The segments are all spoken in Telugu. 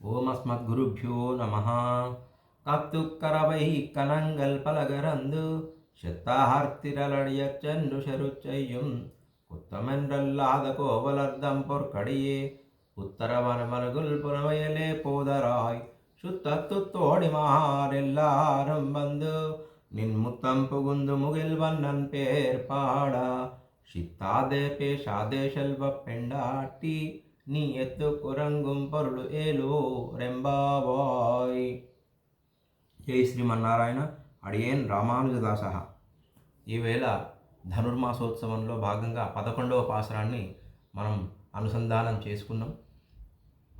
ஓம் அஸ்மத் குருபியோ நமஹா. கத்து கரவை கலங்கள் பலகரந்து சித்தார்த்திரலடிய சென்று செருச்செய்யும். குத்தமென்றல்லாத கோவலர்தம் பொற்கடியே உத்தரவனமருகுல் புனவையலே போதராய். சுத்தத்துத்தோடி மார் எல்லாரும் வந்து நின் முத்தம் புகுந்து முகில் வண்ணன் பேர் பாடா. சித்தாதே பேசாதே செல்வ பெண்டாட்டி. நீ ఎత్తు కురంగుం పరులు ఏలు రెంబాబాయ్. జై శ్రీమన్నారాయణ. అడియేన్ రామానుజదాస ఈవేళ ధనుర్మాసోత్సవంలో భాగంగా పదకొండవ పాసరాన్ని మనం అనుసంధానం చేసుకున్నాం.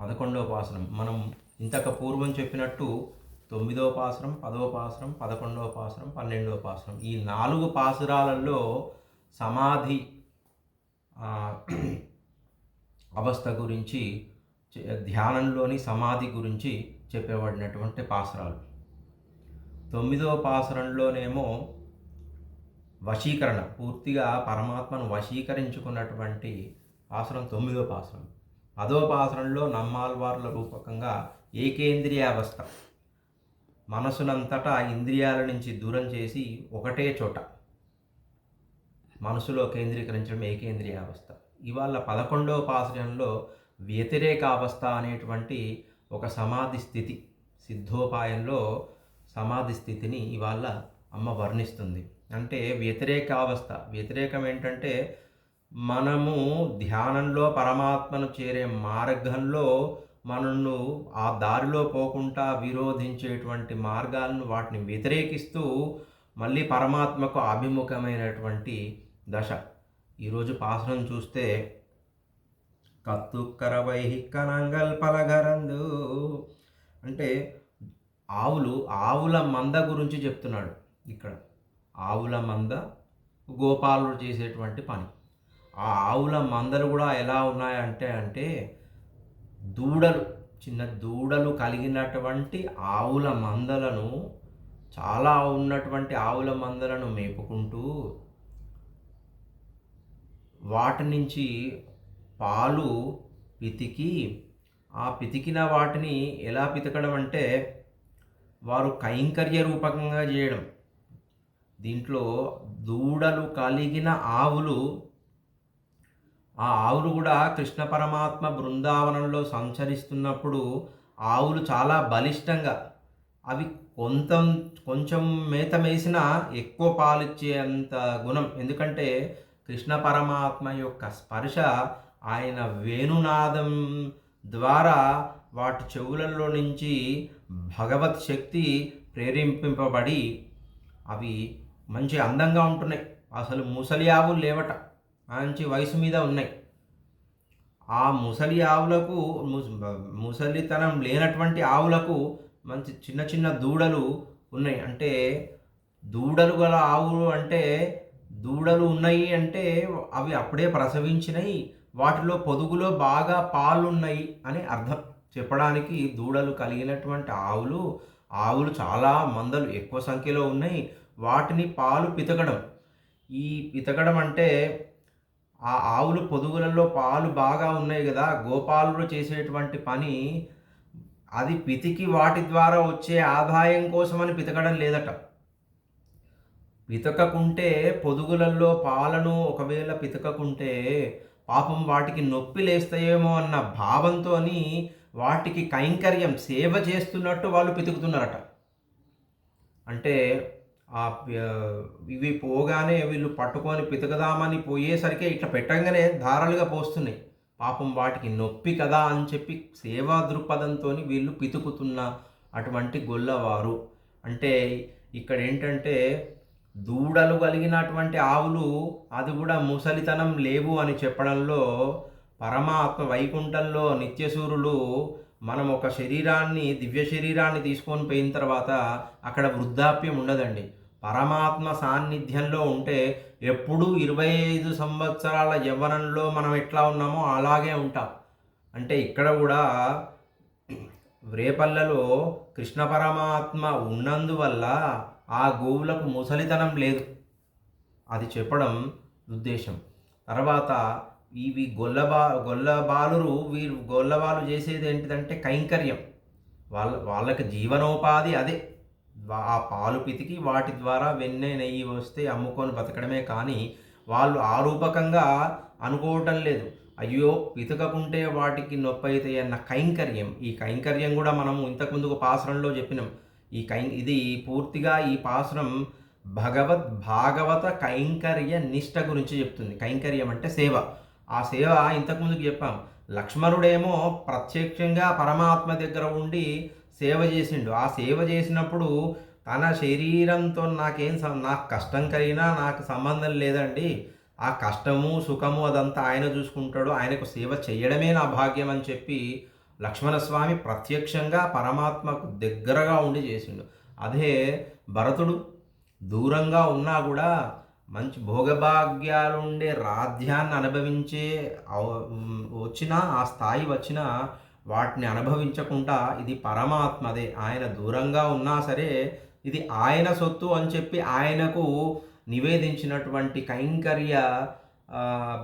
పదకొండవ పాసరం. మనం ఇంతక పూర్వం చెప్పినట్టు తొమ్మిదవ పాసరం పదవ పాసరం పదకొండవ పాసరం పన్నెండవ పాసరం. ఈ నాలుగు పాసురాలలో సమాధి అవస్థ గురించి ధ్యానంలోని సమాధి గురించి చెప్పబడినటువంటి పాసరాలు. తొమ్మిదవ పాసరంలోనేమో వశీకరణ పూర్తిగా పరమాత్మను వశీకరించుకున్నటువంటి పాసరం తొమ్మిదో పాసరం. పదవ పాసరంలో నమ్మాల్వార్ల రూపకంగా ఏకేంద్రియావస్థ మనసునంతటా ఇంద్రియాల నుంచి దూరం చేసి ఒకటే చోట. మనసులో కేంద్రీకరించడం ఏకేంద్రియావస్థ ఇవాళ పదకొండవ పాశ్రయంలో వ్యతిరేకావస్థ అనేటువంటి ఒక సమాధి స్థితి సిద్ధోపాయంలో సమాధి స్థితిని ఇవాళ అమ్మ వర్ణిస్తుంది. అంటే వ్యతిరేకావస్థ వ్యతిరేకం ఏంటంటే మనము ధ్యానంలో పరమాత్మను చేరే మార్గంలో మనను ఆ దారిలో పోకుండా విరోధించేటువంటి మార్గాలను వాటిని వ్యతిరేకిస్తూ మళ్ళీ పరమాత్మకు అభిముఖమైనటువంటి దశ. ఈరోజు పాసనం చూస్తే కత్తుక్కరవై కనంగల్ పలగరందు అంటే ఆవులు ఆవుల మంద గురించి చెప్తున్నాడు ఇక్కడ. ఆవుల మంద గోపాలుడు చేసేటువంటి పని. ఆ ఆవుల మందలు కూడా ఎలా ఉన్నాయంటే అంటే దూడలు చిన్న దూడలు కలిగినటువంటి ఆవుల మందలను చాలా ఉన్నటువంటి ఆవుల మందలను మేపుకుంటూ వాటి నుంచి పాలు పితికి ఆ పితికిన వాటిని ఎలా పితకడం అంటే వారు కైంకర్య రూపకంగా చేయడం. దీంట్లో దూడలు కలిగిన ఆవులు ఆ ఆవులు కూడా కృష్ణ పరమాత్మ బృందావనంలో సంచరిస్తున్నప్పుడు ఆవులు చాలా బలిష్టంగా అవి కొంత కొంచెం మేత మేసినా ఎక్కువ పాలిచ్చేంత గుణం. ఎందుకంటే కృష్ణ పరమాత్మ యొక్క స్పర్శ ఆయన వేణునాదం ద్వారా వాటి చెవులలో నుంచి భగవత్ శక్తి ప్రేరేపింపబడి అవి మంచి అందంగా ఉంటున్నాయి. అసలు ముసలి ఆవులు లేవట. మంచి వయసు మీద ఉన్నాయి. ఆ ముసలి ఆవులకు ముసలితనం లేనటువంటి ఆవులకు మంచి చిన్న చిన్న దూడలు ఉన్నాయి. అంటే దూడలు గల ఆవులు అంటే దూడలు ఉన్నాయి అంటే అవి అప్పుడే ప్రసవించినాయి వాటిలో పొదుగులో బాగా పాలు ఉన్నాయి అని అర్థం. చెప్పడానికి దూడలు కలిగినటువంటి ఆవులు ఆవులు చాలా మందలు ఎక్కువ సంఖ్యలో ఉన్నాయి. వాటిని పాలు పితకడం. ఈ పితకడం అంటే ఆ ఆవులు పొదుగులలో పాలు బాగా ఉన్నాయి కదా గోపాలుడు చేసేటువంటి పని అది పితికి వాటి ద్వారా వచ్చే ఆదాయం కోసమని పితకడం లేదట. పితకకుంటే పొదుగులలో పాలను ఒకవేళ పితకకుంటే పాపం వాటికి నొప్పి లేస్తాయేమో అన్న భావంతో వాటికి కైంకర్యం సేవ చేస్తున్నట్టు వాళ్ళు పితుకుతున్నారట. అంటే ఆ ఇవి పోగానే వీళ్ళు పట్టుకొని పితకదామని పోయేసరికి ఇట్లా పెట్టంగానే ధారలుగా పోస్తున్నాయి. పాపం వాటికి నొప్పి కదా అని చెప్పి సేవా దృక్పథంతో వీళ్ళు పితుకుతున్న అటువంటి గొల్లవారు. అంటే ఇక్కడ ఏంటంటే దూడలు కలిగినటువంటి ఆవులు అది కూడా ముసలితనం లేవు అని చెప్పడంలో పరమాత్మ వైకుంఠంలో నిత్యసూరులు మనం ఒక శరీరాన్ని దివ్య శరీరాన్ని తీసుకొని పోయిన తర్వాత అక్కడ వృద్ధాప్యం ఉండదండి. పరమాత్మ సాన్నిధ్యంలో ఉంటే ఎప్పుడూ ఇరవై ఐదు సంవత్సరాల యవ్వనంలో మనం ఎట్లా ఉన్నామో అలాగే ఉంటాం. అంటే ఇక్కడ కూడా రేపల్లలో కృష్ణ పరమాత్మ ఉన్నందువల్ల ఆ గోవులకు ముసలితనం లేదు. అది చెప్పడం ఉద్దేశం తర్వాత ఇవి గొల్లబా గొల్లబాలురు వీరు గొల్లబాలు చేసేది ఏంటిదంటే కైంకర్యం. వాళ్ళ వాళ్ళకి జీవనోపాధి అదే. ఆ పాలు పితికి వాటి ద్వారా వెన్నె నెయ్యి వస్తే అమ్ముకొని బతకడమే కానీ వాళ్ళు ఆ రూపకంగా అనుకోవటం లేదు. అయ్యో పితకకుంటే వాటికి నొప్పి అవుతాయి అన్న కైంకర్యం. ఈ కైంకర్యం కూడా మనము ఇంతకుముందు పాసరంలో చెప్పినాం. ఈ కై ఇది పూర్తిగా ఈ పాసురం భగవద్ భాగవత కైంకర్య నిష్ట గురించి చెప్తుంది. కైంకర్యం అంటే సేవ. ఆ సేవ ఇంతకుముందుకు చెప్పాం. లక్ష్మణుడేమో ప్రత్యక్షంగా పరమాత్మ దగ్గర ఉండి సేవ చేసిండు. ఆ సేవ చేసినప్పుడు తన శరీరంతో నాకేం నాకు కష్టం కలిగినా నాకు సంబంధం లేదండి. ఆ కష్టము సుఖము అదంతా ఆయన చూసుకుంటాడు. ఆయనకు సేవ చేయడమే నా భాగ్యం అని చెప్పి లక్ష్మణస్వామి ప్రత్యక్షంగా పరమాత్మకు దగ్గరగా ఉండి చేసిండు. అదే భరతుడు దూరంగా ఉన్నా కూడా మంచి భోగభాగ్యాలుండే రాధ్యాన్ని అనుభవించే వచ్చినా ఆ స్థాయి వచ్చినా వాటిని అనుభవించకుండా ఇది పరమాత్మదే. ఆయన దూరంగా ఉన్నా సరే ఇది ఆయన సొత్తు అని చెప్పి ఆయనకు నివేదించినటువంటి కైంకర్య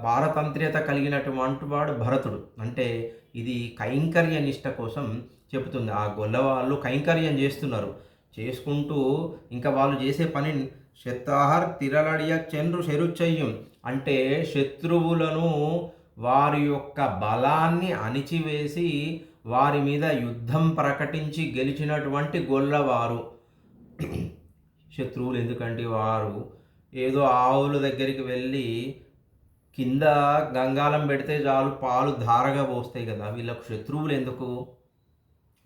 భారతంత్ర్యత కలిగినటువంటి వాడు భరతుడు. అంటే ఇది కైంకర్య నిష్ట కోసం చెబుతుంది. ఆ గొల్ల వాళ్ళు కైంకర్యం చేస్తున్నారు. చేసుకుంటూ ఇంకా వాళ్ళు చేసే పని శతాహర్ తిరలడియ చంద్రు శరుచయ్యం అంటే శత్రువులను వారి యొక్క బలాన్ని అణిచివేసి వారి మీద యుద్ధం ప్రకటించి గెలిచినటువంటి గొల్లవారు. శత్రువులు ఎందుకంటే వారు ఏదో ఆవుల దగ్గరికి వెళ్ళి కింద గంగాలం పెడితే చాలు పాలు ధారగా పోస్తాయి కదా. వీళ్ళకు శత్రువులు ఎందుకు?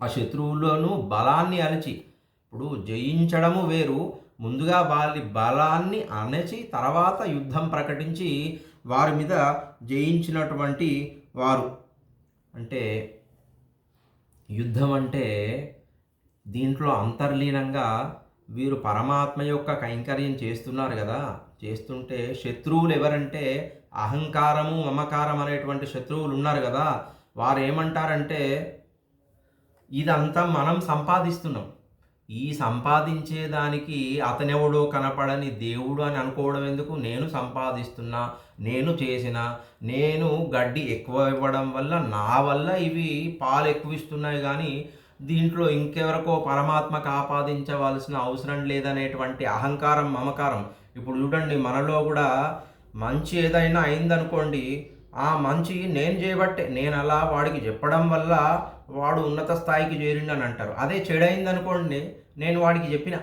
ఆ శత్రువులను బలాన్ని అణచి ఇప్పుడు జయించడము వేరు. ముందుగా వాళ్ళ బలాన్ని అణచి తర్వాత యుద్ధం ప్రకటించి వారి మీద జయించినటువంటి వారు. అంటే యుద్ధం అంటే దీంట్లో అంతర్లీనంగా వీరు పరమాత్మ యొక్క కైంకర్యం చేస్తున్నారు కదా. చేస్తుంటే శత్రువులు ఎవరంటే అహంకారము మమకారం అనేటువంటి శత్రువులు ఉన్నారు కదా వారు ఏమంటారంటే ఇదంతా మనం సంపాదిస్తున్నాం. ఈ సంపాదించేదానికి అతనెవడో కనపడని దేవుడు అని అనుకోవడం ఎందుకు? నేను సంపాదిస్తున్నా నేను చేసిన నేను గడ్డి ఎక్కువ ఇవ్వడం వల్ల నా వల్ల ఇవి పాలు ఎక్కువ ఇస్తున్నాయి కానీ దీంట్లో ఇంకెవరికో పరమాత్మకు ఆపాదించవలసిన అవసరం లేదనేటువంటి అహంకారం మమకారం. ఇప్పుడు చూడండి మనలో కూడా మంచి ఏదైనా అయిందనుకోండి ఆ మంచి నేను చేయబట్టే నేను అలా వాడికి చెప్పడం వల్ల వాడు ఉన్నత స్థాయికి చేరిండని అంటారు. అదే చెడైందనుకోండి నేను వాడికి చెప్పిన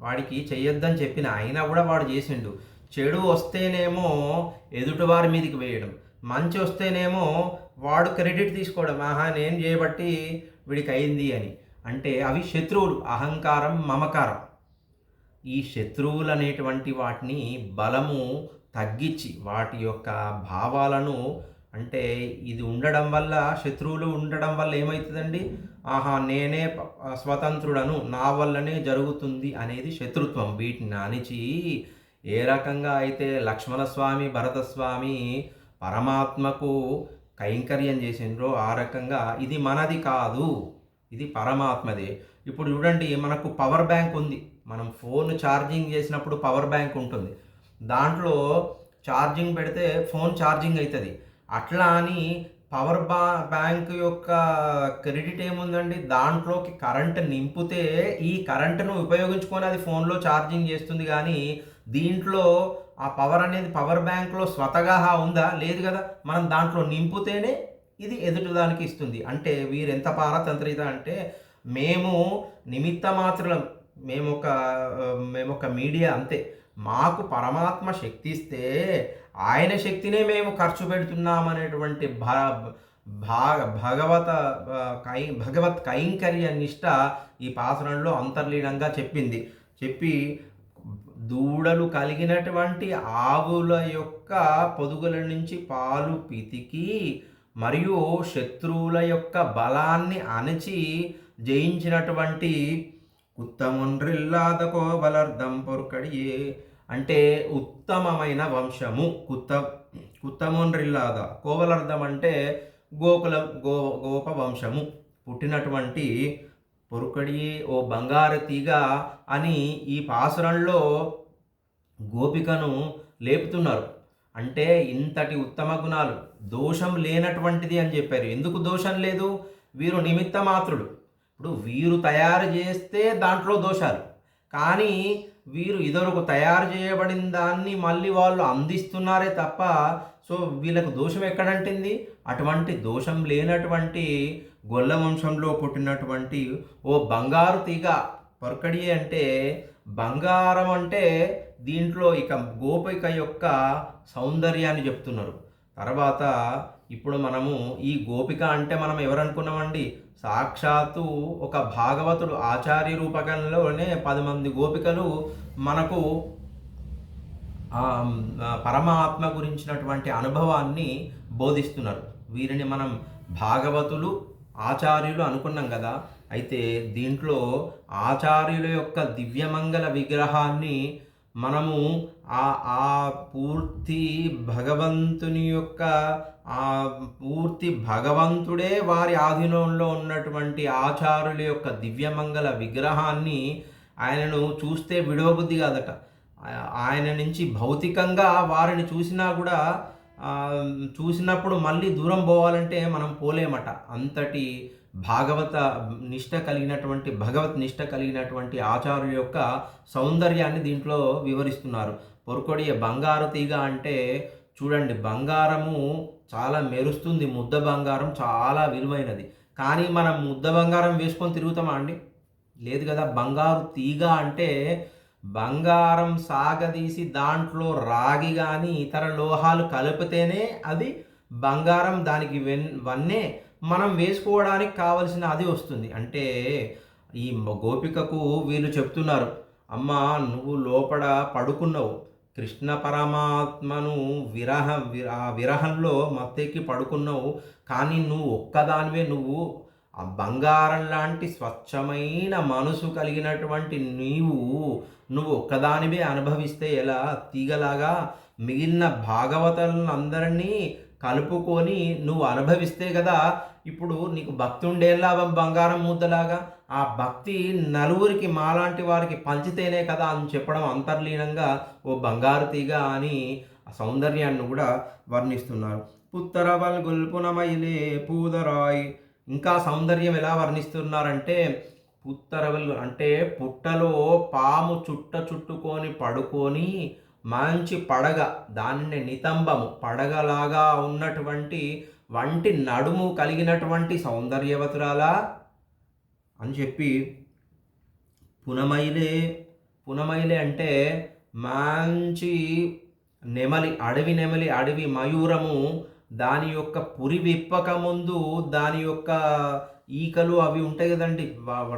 వాడికి చెయ్యొద్దని చెప్పిన అయినా కూడా వాడు చేసిండు. చెడు వస్తేనేమో ఎదుటివారి మీదకి వేయడం. మంచి వస్తేనేమో వాడు క్రెడిట్ తీసుకోవడం. ఆహా నేను చేయబట్టి వీడికి అయింది అని. అంటే అవి శత్రువులు అహంకారం మమకారం. ఈ శత్రువులు అనేటువంటి వాటిని బలము తగ్గించి వాటి యొక్క భావాలను అంటే ఇది ఉండడం వల్ల శత్రువులు ఉండడం వల్ల ఏమవుతుందండి ఆహా నేనే స్వతంత్రుడను నా వల్లనే జరుగుతుంది అనేది శత్రుత్వం. వీటిని అణిచి ఏ రకంగా అయితే లక్ష్మణస్వామి భరతస్వామి పరమాత్మకు కైంకర్యం చేసిండ్రో ఆ రకంగా ఇది మనది కాదు. ఇది పరమాత్మదే. ఇప్పుడు చూడండి మనకు పవర్ బ్యాంక్ ఉంది. మనం ఫోన్ ఛార్జింగ్ చేసినప్పుడు పవర్ బ్యాంక్ ఉంటుంది. దాంట్లో ఛార్జింగ్ పెడితే ఫోన్ ఛార్జింగ్ అవుతుంది అట్లా అని పవర్ బా బ్యాంక్ యొక్క క్రెడిట్ ఏముందండి? దాంట్లోకి కరెంట్ నింపితే ఈ కరెంటును ఉపయోగించుకొని అది ఫోన్లో ఛార్జింగ్ చేస్తుంది కానీ దీంట్లో ఆ పవర్ అనేది పవర్ బ్యాంక్లో స్వతగా ఉందా? లేదు కదా. మనం దాంట్లో నింపితేనే ఇది ఎదుటిదానికి ఇస్తుంది. అంటే వీరెంత పారతంత్రిత అంటే మేము నిమిత్త మాత్రం మేము ఒక మేము ఒక మీడియా అంతే. మాకు పరమాత్మ శక్తి ఇస్తే ఆయన శక్తినే మేము ఖర్చు పెడుతున్నామనేటువంటి భ భాగ భగవత కై భగవత్ కైంకర్య నిష్ట ఈ పాసనంలో అంతర్లీనంగా చెప్పింది. చెప్పి దూడలు కలిగినటువంటి ఆవుల యొక్క పొదుగుల నుంచి పాలు పితికి మరియు శత్రువుల యొక్క బలాన్ని అణచి జయించినటువంటి కుత్తముండ్రిల్లాద కోబలర్ధం పొరుకడియే అంటే ఉత్తమమైన వంశము కుత్త కుత్తమోన్రిల్లాద కోవలర్ధం అంటే గోకులం గో గోప వంశము. పుట్టినటువంటి పొరుకడి ఓ బంగారు తీగ అని ఈ పాసురంలో గోపికను లేపుతున్నారు. అంటే ఇంతటి ఉత్తమ గుణాలు దోషం లేనటువంటిది అని చెప్పారు. ఎందుకు దోషం లేదు? వీరు నిమిత్త మాత్రుడు ఇప్పుడు వీరు తయారు చేస్తే దాంట్లో దోషాలు. కానీ వీరు ఇదొరకు తయారు చేయబడిన దాన్ని మళ్ళీ వాళ్ళు అందిస్తున్నారే తప్ప సో వీళ్ళకు దోషం ఎక్కడంటింది? అటువంటి దోషం లేనటువంటి గొల్ల వంశంలో పుట్టినటువంటి ఓ బంగారు తీగ పొరకడి అంటే బంగారం అంటే దీంట్లో ఇక గోపిక యొక్క సౌందర్యాన్ని చెప్తున్నారు. తర్వాత ఇప్పుడు మనము ఈ గోపిక అంటే మనం ఎవరనుకున్నామండి? సాక్షాత్తు ఒక భాగవతుడు ఆచార్య రూపకంలోనే పది మంది గోపికలు మనకు పరమాత్మ గురించినటువంటి అనుభవాన్ని బోధిస్తున్నారు. వీరిని మనం భాగవతులు ఆచార్యులు అనుకున్నాం కదా? అయితే దీంట్లో ఆచార్యుల యొక్క దివ్యమంగళ విగ్రహాన్ని మనము ఆ ఆ పూర్తి భగవంతుని యొక్క ఆ పూర్తి భగవంతుడే వారి ఆధీనంలో ఉన్నటువంటి ఆచారుల యొక్క దివ్యమంగళ విగ్రహాన్ని ఆయనను చూస్తే విడవబుద్ధి కాదట. ఆయన నుంచి భౌతికంగా వారిని చూసినా కూడా చూసినప్పుడు మళ్ళీ దూరం పోవాలంటే మనం పోలేమట. అంతటి భాగవత నిష్ట కలిగినటువంటి భగవత్ నిష్ట కలిగినటువంటి ఆచార్యుల యొక్క సౌందర్యాన్ని దీంట్లో వివరిస్తున్నారు. పొరకొడి బంగారు తీగ అంటే చూడండి బంగారము చాలా మెరుస్తుంది ముద్ద బంగారం చాలా విలువైనది. కానీ మనం ముద్ద బంగారం వేసుకొని తిరుగుతామా అండి? లేదు కదా బంగారు తీగ అంటే బంగారం సాగదీసి దాంట్లో రాగి కానీ ఇతర లోహాలు కలిపితేనే అది బంగారం దానికి వెన్ వన్నే మనం వేసుకోవడానికి కావలసిన అది వస్తుంది. అంటే ఈ గోపికకు వీళ్ళు చెప్తున్నారు అమ్మ నువ్వు లోపల పడుకున్నావు కృష్ణ పరమాత్మను విరహ విర- ఆ విరహంలో మత్తెక్కి పడుకున్నావు. కానీ నువ్వు ఒక్కదానివే. నువ్వు ఆ బంగారం లాంటి స్వచ్ఛమైన మనసు కలిగినటువంటి నీవు నువ్వు ఒక్కదానివే అనుభవిస్తే ఎలా? తీగలాగా మిగిలిన భాగవతలను అందరినీ కలుపుకొని నువ్వు అనుభవిస్తే కదా ఇప్పుడు నీకు భక్తుండేలా లాభం? బంగారం మూతలాగా ఆ భక్తి నలుగురికి మాలాంటి వారికి పంచితేనే కదా అని చెప్పడం అంతర్లీనంగా ఓ బంగారు తీగ అని ఆ సౌందర్యాన్ని కూడా వర్ణిస్తున్నారు. పుత్తరవల్ గుల్పునమైలే పూదరాయ్ ఇంకా సౌందర్యం ఎలా వర్ణిస్తున్నారంటే పుత్తరవల్ అంటే పుట్టలో పాము చుట్ట చుట్టుకొని పడుకొని మంచి పడగ దానిని నితంబము పడగలాగా ఉన్నటువంటి వంటి నడుము కలిగినటువంటి సౌందర్యవతురాలా అని చెప్పి పునమైలే పునమైలే అంటే మంచి నెమలి అడవి నెమలి అడవి మయూరము దాని యొక్క పురి విప్పక ముందు దాని యొక్క ఈకలు అవి ఉంటాయి కదండి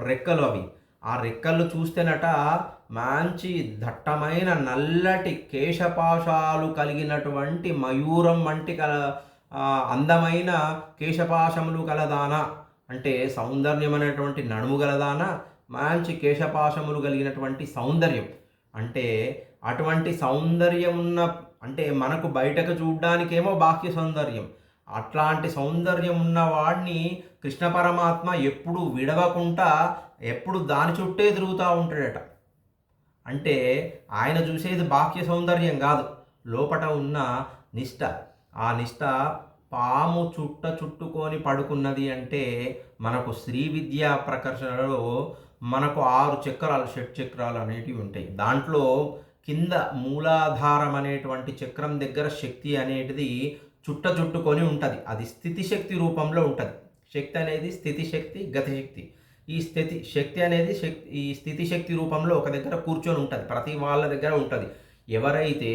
రెక్కలు అవి. ఆ రెక్కలు చూస్తేనట మంచి దట్టమైన నల్లటి కేశపాశాలు కలిగినటువంటి మయూరం వంటి కల అందమైన కేశపాశములు కలదానా. అంటే సౌందర్యం అనేటువంటి నడుము గలదానా మంచి కేశపాశములు కలిగినటువంటి సౌందర్యం. అంటే అటువంటి సౌందర్యం ఉన్న అంటే మనకు బయటకు చూడ్డానికేమో బాహ్య సౌందర్యం. అట్లాంటి సౌందర్యం ఉన్న వాడిని కృష్ణ పరమాత్మ ఎప్పుడు విడవకుండా ఎప్పుడు దాని చుట్టే తిరుగుతూ ఉంటాడట. అంటే ఆయన చూసేది బాహ్య సౌందర్యం కాదు. లోపట ఉన్న నిష్ట. ఆ నిష్ట పాము చుట్ట చుట్టుకొని పడుకున్నది అంటే మనకు శ్రీ విద్యా ప్రకర్షణలో మనకు ఆరు చక్రాలు షట్ చక్రాలు అనేటివి ఉంటాయి. దాంట్లో కింద మూలాధారం అనేటువంటి చక్రం దగ్గర శక్తి అనేటిది చుట్ట చుట్టుకొని ఉంటుంది. అది స్థితి శక్తి రూపంలో ఉంటుంది. శక్తి అనేది స్థితి శక్తి గతి శక్తి ఈ స్థితి శక్తి అనేది శక్తి ఈ స్థితి శక్తి రూపంలో ఒక దగ్గర కూర్చొని ఉంటుంది. ప్రతి వాళ్ళ దగ్గర ఉంటుంది. ఎవరైతే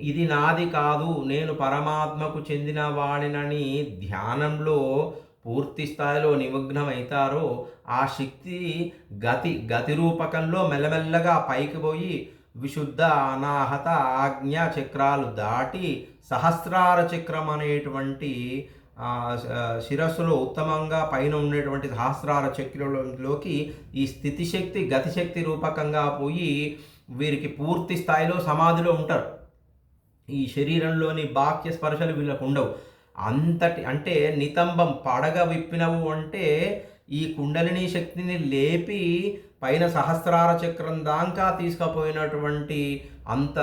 ఇది నాది కాదు నేను పరమాత్మకు చెందిన వాడినని ధ్యానంలో పూర్తి స్థాయిలో నిమగ్నమవుతారో ఆ శక్తి గతి గతి రూపకంలో మెల్లమెల్లగా పైకి పోయి విశుద్ధ అనాహత ఆజ్ఞ చక్రాలు దాటి సహస్రార చక్రం అనేటువంటి శిరస్సులో ఉత్తమంగా పైన ఉండేటువంటి సహస్రార చక్రంలోకి ఈ స్థితిశక్తి గతిశక్తి రూపకంగా పోయి వీరికి పూర్తి స్థాయిలో సమాధిలో ఉంటారు. ఈ శరీరంలోని బాహ్య స్పర్శలు వీళ్ళకు ఉండవు. అంతటి అంటే నితంబం పడగ విప్పినవు అంటే ఈ కుండలిని శక్తిని లేపి పైన సహస్రార చక్రం దాకా తీసుకుపోయినటువంటి అంత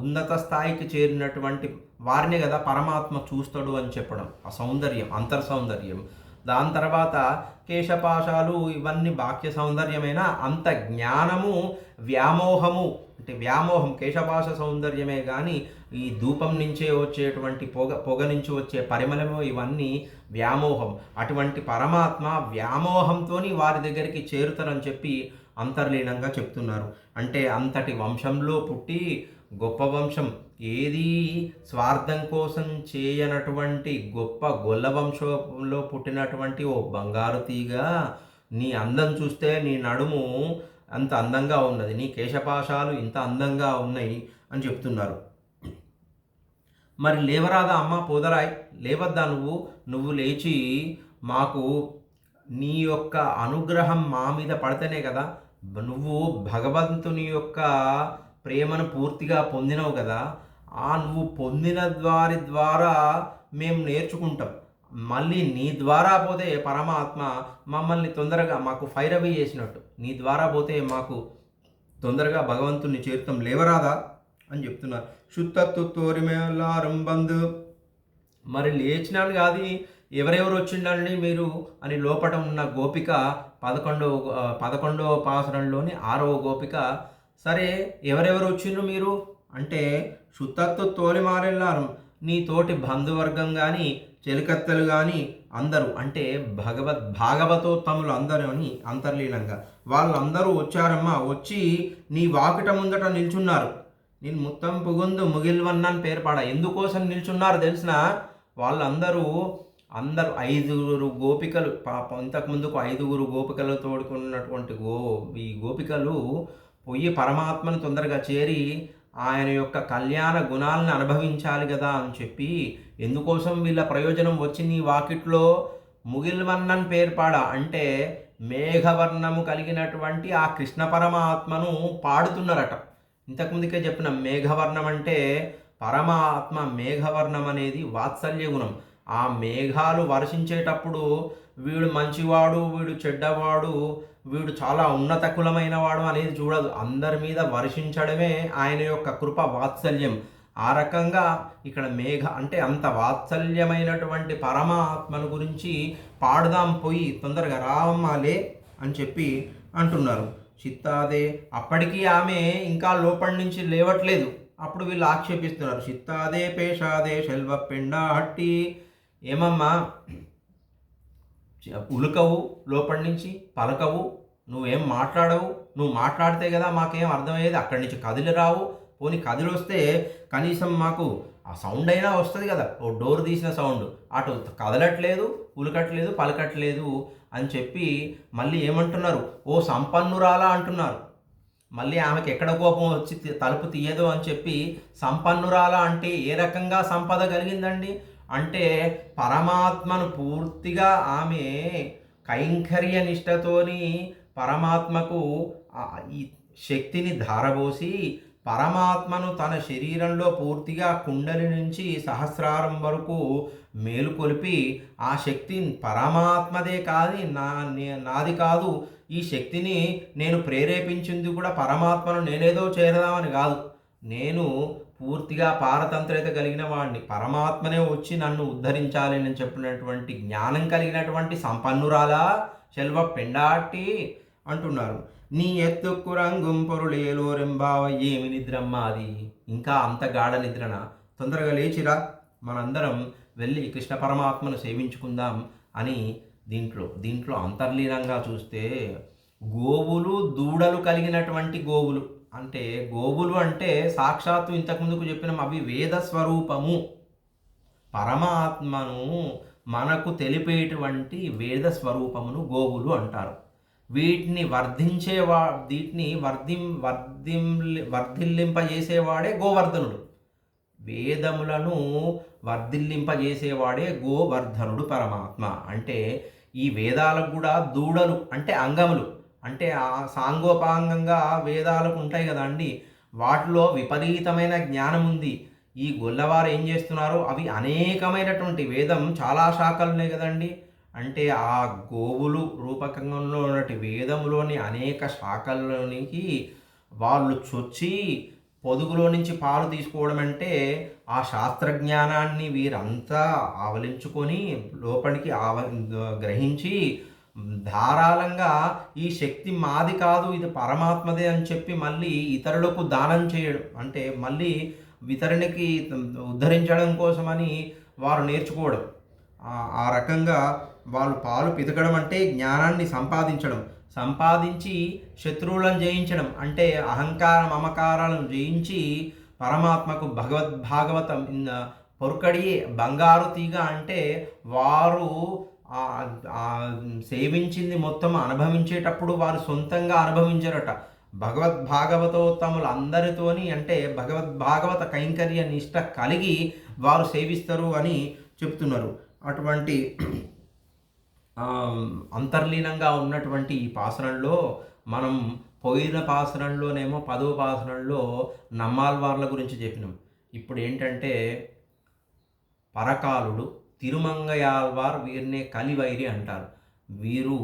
ఉన్నత స్థాయికి చేరినటువంటి వారిని కదా పరమాత్మ చూస్తాడు అని చెప్పడం. ఆ సౌందర్యం అంతర్ సౌందర్యం. దాని తర్వాత కేశపాశాలు ఇవన్నీ బాహ్య సౌందర్యమైన? అంత జ్ఞానము వ్యామోహము అంటే వ్యామోహం కేశపాశ సౌందర్యమే కానీ ఈ ధూపం నుంచే వచ్చేటువంటి పొగ పొగ నుంచి వచ్చే పరిమళము ఇవన్నీ వ్యామోహం. అటువంటి పరమాత్మ వ్యామోహంతో వారి దగ్గరికి చేరుతారని చెప్పి అంతర్లీనంగా చెప్తున్నారు. అంటే అంతటి వంశంలో పుట్టి గొప్ప వంశం. ఏది స్వార్థం కోసం చేయనటువంటి గొప్ప గొల్ల వంశంలో పుట్టినటువంటి ఓ బంగారు తీగ నీ అందం చూస్తే నీ నడుము అంత అందంగా ఉన్నది. నీ కేశపాశాలు ఇంత అందంగా ఉన్నాయి అని చెప్తున్నారు. మరి లేవరాదా అమ్మ పోదరాయ్? లేవద్దా నువ్వు? నువ్వు లేచి మాకు నీ యొక్క అనుగ్రహం మా మీద పడితేనే కదా. నువ్వు భగవంతుని యొక్క ప్రేమను పూర్తిగా పొందినవు కదా. ఆ నువ్వు పొందిన వారి ద్వారా మేము నేర్చుకుంటాం. మళ్ళీ నీ ద్వారా పోతే పరమాత్మ మమ్మల్ని తొందరగా మాకు ఫైర్ అవే చేసినట్టు. నీ ద్వారా పోతే మాకు తొందరగా భగవంతుని చేరుతాం. లేవరాదా? అని చెప్తున్నారు శుద్ధత్తు తోరిమేలారం బంధు మరి లేచినాను కాదు ఎవరెవరు వచ్చిండండి మీరు అని లోపట ఉన్న గోపిక పదకొండవ పదకొండవ పాసరంలోని ఆరవ గోపిక సరే ఎవరెవరు వచ్చిండ్రు మీరు? అంటే శుద్ధత్తు తోలి మారెళ్ళారు నీ తోటి బంధువర్గం కానీ చెలికత్తలు కానీ అందరూ అంటే భగవద్ భాగవతోత్తములు అందరూ అని అంతర్లీనంగా. వాళ్ళందరూ వచ్చారమ్మా వచ్చి నీ వాకిట ముందట నిల్చున్నారు. నేను మొత్తం పుగుందు ముగిల్వన్నాను పేర్పాడ. ఎందుకోసం నిల్చున్నారు తెలిసిన? వాళ్ళందరూ అందరూ ఐదుగురు గోపికలు పాప ఇంతకుముందుకు ఐదుగురు గోపికలు తోడుకున్నటువంటి గో ఈ గోపికలు పొయ్యి పరమాత్మను తొందరగా చేరి ఆయన యొక్క కళ్యాణ గుణాలను అనుభవించాలి కదా అని చెప్పి ఎందుకోసం వీళ్ళ ప్రయోజనం వచ్చింది ఈ వాకిట్లో? ముగిల్వన్నన్ పేర్పాడ అంటే మేఘవర్ణము కలిగినటువంటి ఆ కృష్ణ పరమాత్మను పాడుతున్నారట. ఇంతకుముందుకే చెప్పిన మేఘవర్ణం అంటే పరమాత్మ మేఘవర్ణం అనేది వాత్సల్య గుణం. ఆ మేఘాలు వర్షించేటప్పుడు వీడు మంచివాడు వీడు చెడ్డవాడు వీడు చాలా ఉన్నత కులమైన వాడు అనేది చూడదు. అందరి మీద వర్షించడమే ఆయన యొక్క కృప వాత్సల్యం. ఆ రకంగా ఇక్కడ మేఘ అంటే అంత వాత్సల్యమైనటువంటి పరమాత్మను గురించి పాడుదాం పోయి తొందరగా రామ్మాలే అని చెప్పి అంటున్నారు. చిత్తాదే. అప్పటికీ ఆమె ఇంకా లోపలి నుంచి లేవట్లేదు. అప్పుడు వీళ్ళు ఆక్షేపిస్తున్నారు. చిత్తాదే పేషాదే శెల్వ పెండ హట్టి. ఏమమ్మా? ఉలుకవు లోపలి నుంచి పలకవు. నువ్వేం మాట్లాడవు? నువ్వు మాట్లాడితే కదా మాకేం అర్థమయ్యేది? అక్కడి నుంచి కదిలి రావు. పోనీ కదిలి వస్తే కనీసం మాకు ఆ సౌండ్ అయినా వస్తుంది కదా. ఓ డోర్ తీసిన సౌండ్. అటు కదలట్లేదు ఉలకట్లేదు పలకట్లేదు. అని చెప్పి మళ్ళీ ఏమంటున్నారు? ఓ సంపన్నురాలా అంటున్నారు. మళ్ళీ ఆమెకి ఎక్కడ కోపం వచ్చి తలుపు తీయదు అని చెప్పి సంపన్నురాల అంటే ఏ రకంగా సంపద కలిగిందండి? అంటే పరమాత్మను పూర్తిగా ఆమె కైంకర్య నిష్టతోని పరమాత్మకు ఈ శక్తిని ధారబోసి పరమాత్మను తన శరీరంలో పూర్తిగా కుండలి నుంచి సహస్రారం వరకు మేలుకొలిపి ఆ శక్తి పరమాత్మదే కాదు నా నాది కాదు. ఈ శక్తిని నేను ప్రేరేపించింది కూడా పరమాత్మను నేనేదో చేరదామని కాదు. నేను పూర్తిగా పారతంత్రత కలిగిన వాడిని పరమాత్మనే వచ్చి నన్ను ఉద్ధరించాలి అని చెప్పినటువంటి జ్ఞానం కలిగినటువంటి సంపన్నురాలా? శెల్వ పెండాటి అంటున్నారు. నీ ఎత్తుక్కు రంగుం పొరులేలోరింబావ ఏమి నిద్రమ్మ అది ఇంకా అంత గాఢ నిద్రన? తొందరగా లేచిరా. మనందరం వెళ్ళి కృష్ణ పరమాత్మను సేవించుకుందాం అని దీంట్లో దీంట్లో అంతర్లీనంగా చూస్తే గోవులు దూడలు కలిగినటువంటి గోవులు. అంటే గోవులు అంటే సాక్షాత్తు ఇంతకుముందుకు చెప్పిన అవి వేద స్వరూపము. పరమాత్మను మనకు తెలిపేటువంటి వేద స్వరూపమును గోవులు అంటారు. వీటిని వర్ధించేవా వీటిని వర్ధిం వర్ధిం వర్ధిల్లింపజేసేవాడే గోవర్ధనుడు. వేదములను వర్ధిల్లింపజేసేవాడే గోవర్ధనుడు పరమాత్మ. అంటే ఈ వేదాలకు కూడా దూడలు అంటే అంగములు. అంటే ఆ సాంగోపాంగంగా వేదాలకు ఉంటాయి కదండి వాటిలో విపరీతమైన జ్ఞానం ఉంది. ఈ గొల్లవారు ఏం చేస్తున్నారు? అవి అనేకమైనటువంటి వేదం చాలా శాఖలు ఉన్నాయి కదండి అంటే ఆ గోవులు రూపకంలో ఉన్నటి వేదంలోని అనేక శాఖల్లోనికి వాళ్ళు చొచ్చి పొదుగులో నుంచి పాలు తీసుకోవడం అంటే ఆ శాస్త్రజ్ఞానాన్ని వీరంతా ఆవలించుకొని లోపలికి ఆవ గ్రహించి ధారాళంగా ఈ శక్తి మాది కాదు ఇది పరమాత్మదే అని చెప్పి మళ్ళీ ఇతరులకు దానం చేయడం అంటే మళ్ళీ ఇతరునికి ఉద్ధరించడం కోసమని వారు నేర్చుకోవడం. ఆ రకంగా వాళ్ళు పాలు పితకడం అంటే జ్ఞానాన్ని సంపాదించడం. సంపాదించి శత్రువులను జయించడం అంటే అహంకార మమకారాలను జయించి పరమాత్మకు భగవద్భాగవతం పొరుకడి బంగారు తీగ అంటే వారు సేవించింది మొత్తం అనుభవించేటప్పుడు వారు సొంతంగా అనుభవించారట. భగవద్భాగవతోత్తములు అందరితోని అంటే భగవద్భాగవత కైంకర్య నిష్ట కలిగి వారు సేవిస్తారు అని చెప్తున్నారు. అటువంటి అంతర్లీనంగా ఉన్నటువంటి ఈ పాసనంలో మనం పోయిన పాసనంలోనేమో పదవ పాసనంలో నమ్మాల్వార్ల గురించి చెప్పినాం. ఇప్పుడు ఏంటంటే పరకాలుడు తిరుమంగయాల్వార్ వీరినే కలివైరి అంటారు. వీరు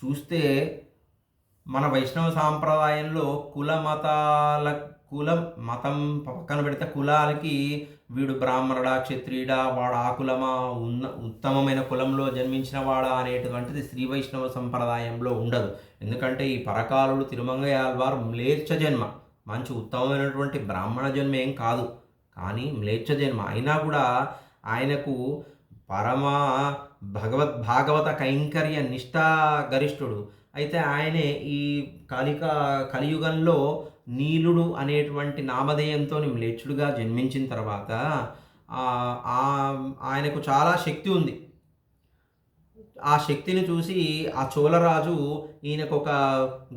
చూస్తే మన వైష్ణవ సాంప్రదాయంలో కుల మతాల కులం మతం పక్కన పెడితే కులాలకి వీడు బ్రాహ్మణుడా క్షత్రియుడా వాడు ఆ కులమా ఉన్న ఉత్తమమైన కులంలో జన్మించిన వాడా అనేటువంటిది శ్రీ వైష్ణవ సంప్రదాయంలో ఉండదు. ఎందుకంటే ఈ పరకాలుడు తిరుమంగయాల్వారు మ్లేచ్ఛ జన్మ. మంచి ఉత్తమమైనటువంటి బ్రాహ్మణ జన్మ ఏం కాదు. కానీ మ్లేచ్ఛ జన్మ. అయినా కూడా ఆయనకు పరమ భగవద్ భాగవత కైంకర్య నిష్ఠా గరిష్ఠుడు. అయితే ఆయనే ఈ కలిక కలియుగంలో నీలుడు అనేటువంటి నామధేయంతో మ్లేచ్చుడుగా జన్మించిన తర్వాత ఆయనకు చాలా శక్తి ఉంది. ఆ శక్తిని చూసి ఆ చోళరాజు ఈయనకు ఒక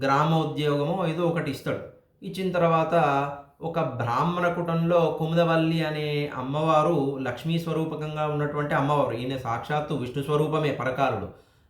గ్రామోద్యోగమో ఏదో ఒకటి ఇస్తాడు. ఇచ్చిన తర్వాత ఒక బ్రాహ్మణ కుటంలో కుముదవల్లి అనే అమ్మవారు లక్ష్మీ స్వరూపకంగా ఉన్నటువంటి అమ్మవారు ఈయన సాక్షాత్తు విష్ణు స్వరూపమే పరకాలుడు.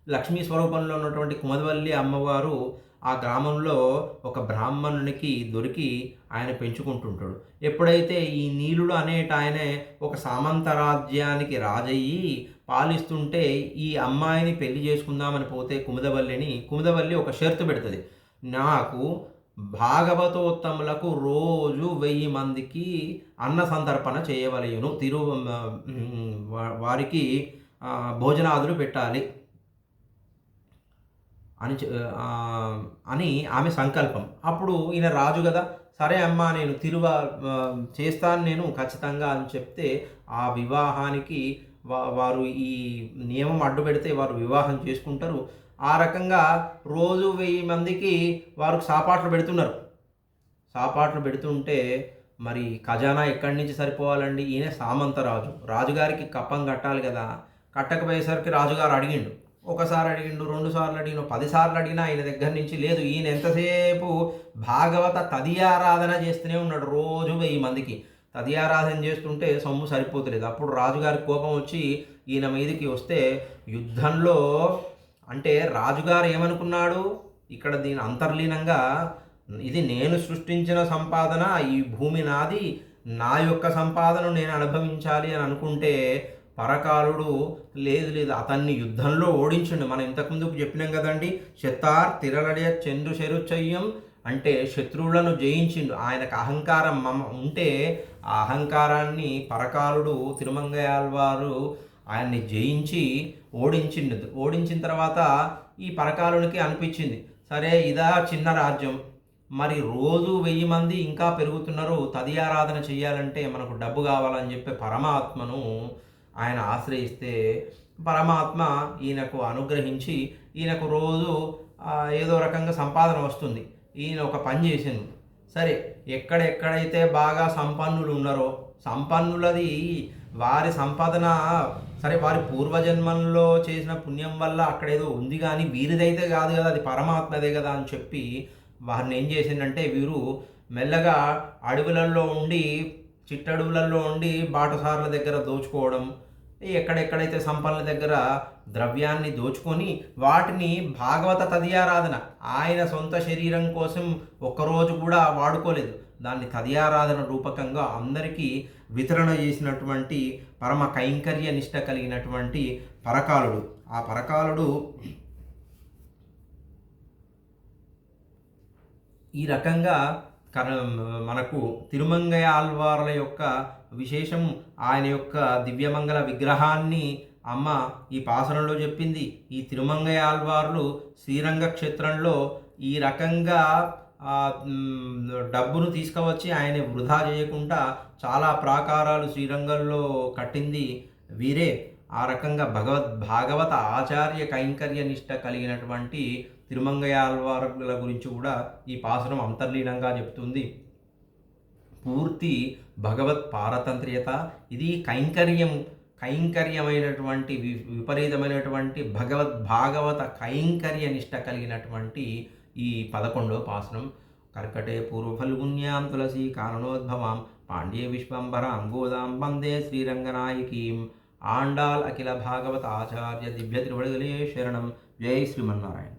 లక్ష్మీ స్వరూపంలో ఉన్నటువంటి కుమదవల్లి అమ్మవారు ఆ గ్రామంలో ఒక బ్రాహ్మణునికి దొరికి ఆయన పెంచుకుంటుంటాడు. ఎప్పుడైతే ఈ నీలుడు అనేట ఆయనే ఒక సామంతరాజ్యానికి రాజయ్యి పాలిస్తుంటే ఈ అమ్మాయిని పెళ్ళి చేసుకుందామని పోతే కుముదవల్లిని కుముదవల్లి ఒక షరతు పెడుతుంది. నాకు భాగవతోత్తములకు రోజు వెయ్యి మందికి అన్న సంతర్పణ చేయవలయును తిరు వారికి భోజనాదులు పెట్టాలి. అని అని ఆమె సంకల్పం. అప్పుడు ఈయన రాజు కదా సరే అమ్మా నేను తిరువ చేస్తాను నేను ఖచ్చితంగా అని చెప్తే ఆ వివాహానికి వారు ఈ నియమం అడ్డు పెడితే వారు వివాహం చేసుకుంటారు. ఆ రకంగా రోజు వెయ్యి మందికి వారు సాపాట్లు పెడుతున్నారు. సాపాట్లు పెడుతుంటే మరి ఖజానా ఎక్కడి నుంచి సరిపోవాలండి? ఈయన సామంతరాజు రాజుగారికి కప్పం కట్టాలి కదా. కట్టకపోయేసరికి రాజుగారు అడిగిండు. ఒకసారి అడిగిండు రెండు సార్లు అడిగిన పదిసార్లు అడిగినా ఆయన దగ్గర నుంచి లేదు. ఈయన ఎంతసేపు భాగవత తదియారాధన చేస్తూనే ఉన్నాడు రోజు వెయ్యి మందికి. తదియారాధన చేస్తుంటే సొమ్ము సరిపోతలేదు. అప్పుడు రాజుగారి కోపం వచ్చి ఈయన మీదకి వస్తే యుద్ధంలో అంటే రాజుగారు ఏమనుకున్నాడు? ఇక్కడ దీని అంతర్లీనంగా ఇది నేను సృష్టించిన సంపాదన ఈ భూమి నాది నా యొక్క సంపాదన నేను అనుభవించాలి అని అనుకుంటే పరకాలుడు లేదు లేదు. అతన్ని యుద్ధంలో ఓడించండి. మనం ఇంతకుముందు చెప్పినాం కదండి శతార్ తిరలడియ చంద్రు శరుచయ్యం అంటే శత్రువులను జయించిండు. ఆయనకు అహంకారం మమ ఉంటే ఆ అహంకారాన్ని పరకాలుడు తిరుమంగయాల్వారు ఆయన్ని జయించి ఓడించిండు. ఓడించిన తర్వాత ఈ పరకాలునికి అనిపించింది. సరే ఇదా చిన్న రాజ్యం. మరి రోజు వెయ్యి మంది ఇంకా పెరుగుతున్నారు. తదియారాధన చేయాలంటే మనకు డబ్బు కావాలని చెప్పి పరమాత్మను ఆయన ఆశ్రయిస్తే పరమాత్మ ఈయనకు అనుగ్రహించి ఈయనకు రోజు ఏదో రకంగా సంపాదన వస్తుంది. ఈయన ఒక పని చేసింది సరే ఎక్కడెక్కడైతే బాగా సంపన్నులు ఉన్నారో సంపన్నులది వారి సంపాదన సరే వారి పూర్వజన్మంలో చేసిన పుణ్యం వల్ల అక్కడేదో ఉంది కానీ వీరిదైతే కాదు కదా అది పరమాత్మదే కదా అని చెప్పి వారిని ఏం చేసిందంటే వీరు మెల్లగా అడవులలో ఉండి చిట్టడవులలో ఉండి బాటసార్ల దగ్గర దోచుకోవడం ఎక్కడెక్కడైతే సంపన్నుల దగ్గర ద్రవ్యాన్ని దోచుకొని వాటిని భాగవత తదియారాధన ఆయన సొంత శరీరం కోసం ఒక్కరోజు కూడా వాడుకోలేదు. దాన్ని తదియారాధన రూపకంగా అందరికీ వితరణ చేసినటువంటి పరమ కైంకర్య నిష్ట కలిగినటువంటి పరకాలుడు. ఆ పరకాలుడు ఈ రకంగా మనకు తిరుమంగయ ఆల్వార్ల యొక్క విశేషం ఆయన యొక్క దివ్యమంగళ విగ్రహాన్ని అమ్మ ఈ పాసనంలో చెప్పింది. ఈ తిరుమంగయ్య ఆల్వార్లు శ్రీరంగ క్షేత్రంలో ఈ రకంగా డబ్బును తీసుకువచ్చి ఆయన వృధా చేయకుండా చాలా ప్రాకారాలు శ్రీరంగంలో కట్టింది వీరే. ఆ రకంగా భగవద్ భాగవత ఆచార్య కైంకర్య నిష్ట కలిగినటువంటి తిరుమంగయాల్వార్ల గురించి కూడా ఈ పాసరం అంతర్లీనంగా చెప్తుంది. పూర్తి భగవత్ పారతంత్ర్యత ఇది కైంకర్యం కైంకర్యమైనటువంటి వి- విపరీతమైనటువంటి భగవద్ భాగవత కైంకర్య నిష్ట కలిగినటువంటి ఈ పదకొండో పాసనం. కర్కటే పూర్వఫల్గుణ్యాం తులసి కారణోద్భవాం పాండ్య విశ్వంబర అంగోదాం వందే శ్రీరంగనాయకీం. ఆండాల్ అఖిల భాగవత ఆచార్య దివ్య తిరువడిగలే శరణం. జై శ్రీమన్నారాయణ.